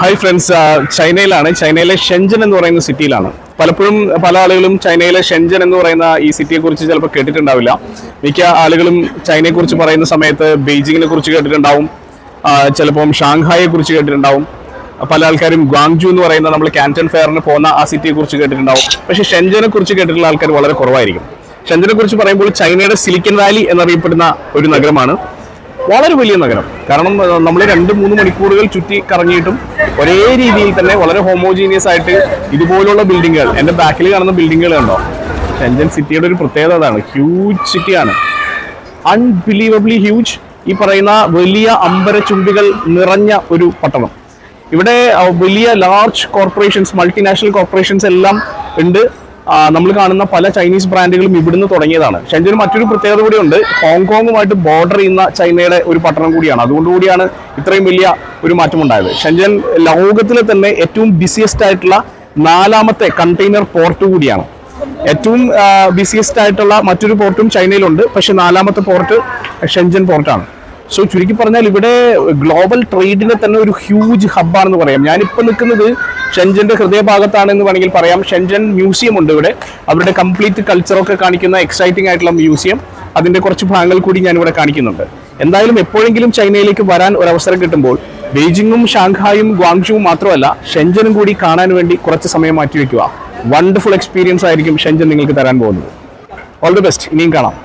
Hi friends ചൈനയിലാണ്. ചൈനയിലെ ഷെഞ്ചൻ എന്ന് പറയുന്ന സിറ്റിയിലാണ്. പലപ്പോഴും പല ആളുകളും ചൈനയിലെ ഷെഞ്ചൻ എന്ന് പറയുന്ന ഈ സിറ്റിയെ കുറിച്ച് ചിലപ്പോൾ കേട്ടിട്ടുണ്ടാവില്ല. മിക്ക ആളുകളും ചൈനയെ കുറിച്ച് പറയുന്ന സമയത്ത് ബെയ്ജിങ്ങിനെ കുറിച്ച് കേട്ടിട്ടുണ്ടാവും. ചിലപ്പം ഷാങ്ഹായെ കുറിച്ച് കേട്ടിട്ടുണ്ടാവും. പല ആൾക്കാരും ഗ്വാങ്ജു എന്ന് പറയുന്ന നമ്മൾ കാന്റൺ ഫെയറിന് പോകുന്ന ആ സിറ്റിയെ കുറിച്ച് കേട്ടിട്ടുണ്ടാവും. പക്ഷേ ഷെഞ്ചനെ കുറിച്ച് കേട്ടിട്ടുള്ള ആൾക്കാർ വളരെ കുറവായിരിക്കും. ഷെഞ്ചനെ കുറിച്ച് പറയുമ്പോൾ ചൈനയുടെ സിലിക്കൻ വാലി എന്നറിയപ്പെടുന്ന ഒരു നഗരമാണ്. വളരെ വലിയ നഗരം. കാരണം നമ്മൾ രണ്ട് മൂന്ന് മണിക്കൂറുകൾ ചുറ്റി കറങ്ങിയിട്ടും ഒരേ രീതിയിൽ തന്നെ വളരെ ഹോമോജീനിയസ് ആയിട്ട് ഇതുപോലുള്ള ബിൽഡിങ്ങുകൾ എന്റെ ബാക്കിൽ കാണുന്ന ബിൽഡിങ്ങുകൾ കണ്ടോ? ഷെൻജൻ സിറ്റിയുടെ ഒരു പ്രത്യേകത അതാണ്. ഹ്യൂജ് സിറ്റിയാണ് അൺബിലീവബ്ലി ഹ്യൂജ് ഈ പറയുന്ന വലിയ അമ്പരചുംബികൾ നിറഞ്ഞ ഒരു പട്ടണം. ഇവിടെ വലിയ ലാർജ് കോർപ്പറേഷൻസ് മൾട്ടിനാഷണൽ കോർപ്പറേഷൻസ് എല്ലാം ഉണ്ട്. നമ്മൾ കാണുന്ന പല ചൈനീസ് ബ്രാൻഡുകളും ഇവിടുന്ന് തുടങ്ങിയതാണ്. ഷെൻജന് മറ്റൊരു പ്രത്യേകത കൂടിയുണ്ട്. ഹോങ്കോങ്ങുമായിട്ട് ബോർഡർ ചെയ്യുന്ന ചൈനയുടെ ഒരു പട്ടണം കൂടിയാണ്. അതുകൊണ്ടുകൂടിയാണ് ഇത്രയും വലിയ ഒരു മാറ്റം ഉണ്ടായത് ഷെൻജൻ ലോകത്തിലെ തന്നെ ഏറ്റവും ബിസിയസ്റ്റ് ആയിട്ടുള്ള നാലാമത്തെ കണ്ടെയ്നർ പോർട്ട് കൂടിയാണ്. ഏറ്റവും ബിസിയസ്റ്റ് ആയിട്ടുള്ള മറ്റൊരു പോർട്ടും ചൈനയിലുണ്ട്. പക്ഷെ നാലാമത്തെ പോർട്ട് ഷെൻജൻ പോർട്ടാണ് സോ ചുരുക്കി പറഞ്ഞാൽ ഇവിടെ ഗ്ലോബൽ ട്രേഡിന്റെ തന്നെ ഒരു ഹ്യൂജ് ഹബ്ബാണെന്ന് പറയാം. ഞാനിപ്പോൾ നിൽക്കുന്നത് ഷെൻജന്റെ ഹൃദയഭാഗത്താണ് എന്ന് വേണമെങ്കിൽ പറയാം. ഷെൻജൻ മ്യൂസിയം ഉണ്ട് ഇവിടെ. അവരുടെ കംപ്ലീറ്റ് കൾച്ചറൊക്കെ കാണിക്കുന്ന എക്സൈറ്റിംഗ് ആയിട്ടുള്ള മ്യൂസിയം അതിന്റെ കുറച്ച് ഭാഗങ്ങൾ കൂടി ഞാൻ ഇവിടെ കാണിക്കുന്നുണ്ട്. എന്തായാലും എപ്പോഴെങ്കിലും ചൈനയിലേക്ക് വരാൻ ഒരു അവസരം കിട്ടുമ്പോൾ ബെയ്ജിങ്ങും ഷാങ്ഹായും ഗ്വാങ്ഷുവും മാത്രമല്ല ഷെൻജനും കൂടി കാണാൻ വേണ്ടി കുറച്ച് സമയം മാറ്റിവെക്കുക. വണ്ടർഫുൾ എക്സ്പീരിയൻസ് ആയിരിക്കും ഷെൻജൻ നിങ്ങൾക്ക് തരാൻ പോകുന്നത്. ഓൾ ദി ബെസ്റ്റ് ഇനിയും കാണാം.